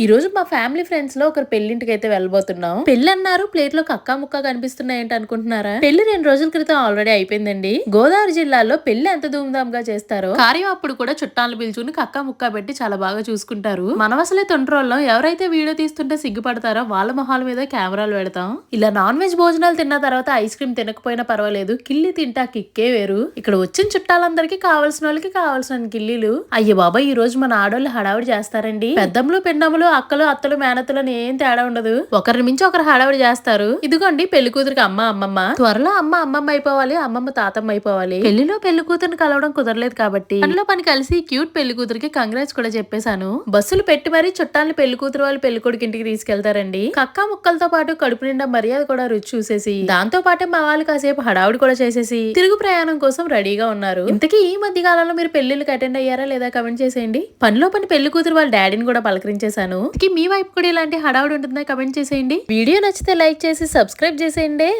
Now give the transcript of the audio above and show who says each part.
Speaker 1: ఈ రోజు మా ఫ్యామిలీ ఫ్రెండ్స్లో ఒకరు పెళ్ళింటికి అయితే వెళ్ళబోతున్నాం. పెళ్ళి అన్నారు ప్లేట్లో కక్కా ముక్క కనిపిస్తున్నాయి ఏంటి అనుకుంటున్నారా? పెళ్ళి రెండు రోజుల క్రితం ఆల్రెడీ అయిపోయిందండి. గోదావరి జిల్లాలో పెళ్ళి ఎంత ధూమ్ధామ్గా చేస్తారో కార్యం అప్పుడు కూడా చుట్టాలను పిలుచుకుని కక్కా ముక్క పెట్టి చాలా బాగా చూసుకుంటారు. మన అసలే తొండ్రోళ్ళం ఎవరైతే వీడియో తీస్తుంటే సిగ్గుపడతారో వాళ్ళ మొహాల మీద కెమెరాలు పెడతాం. ఇలా నాన్ వెజ్ భోజనాలు తిన్న తర్వాత ఐస్ క్రీమ్ తినకపోయినా పర్వాలేదు కిల్లి తింటా కిక్కే వేరు. ఇక్కడ వచ్చిన చుట్టాలందరికీ కావాల్సిన వాళ్ళకి కావాల్సిన కిల్లీలు. అయ్య బాబా ఈ రోజు మన ఆడోళ్ళు హడావిడి చేస్తారండి. పెద్దమ్మలు పెన్నమ్మలు అక్కలు అత్తలు మేనత్తలు అని ఏం తేడా ఉండదు. ఒకరిని మించి ఒకరు హడావిడి చేస్తారు. ఇదిగోండి పెళ్ళి కూతురికి అమ్మ అమ్మమ్మ. త్వరలో అమ్మ అమ్మమ్మ అయిపోవాలి అమ్మమ్మ తాతమ్మ అయిపోవాలి. పెళ్ళిలో పెళ్ళి కూతురిని కలవడం కుదరలేదు కాబట్టి. పనిలో పని కలిసి క్యూట్ పెళ్ళి కూతురికి కంగ్రాట్స్ కూడా చెప్పేశాను. బస్సులు పెట్టి మరీ చుట్టాలని పెళ్ళి కూతురు వాళ్ళు పెళ్ళి కొడుకు ఇంటికి తీసుకెళ్తారండి. కక్క ముక్కలతో పాటు కడుపు నిండా మర్యాద కూడా రుచి చూసేసి దాంతో పాటే మా వాళ్ళు కాసేపు హడావుడి కూడా చేసేసి తిరుగు ప్రయాణం కోసం రెడీగా ఉన్నారు. ఇంతకీ ఈ మధ్య కాలంలో మీరు పెళ్ళిళ్ళకి అటెండ్ అయ్యారా లేదా కమెంట్ చేసేయండి. పనిలో పని పెళ్ళి కూతురు వాళ్ళ డాడీని కూడా పలకరించేశాను. ఇంతకీ మీ వైపు కూడా ఇలాంటి హడావుడి ఉంటుందా? కమెంట్ చేసేయండి. వీడియో నచ్చితే లైక్ చేసి సబ్స్క్రైబ్ చేసేయండి.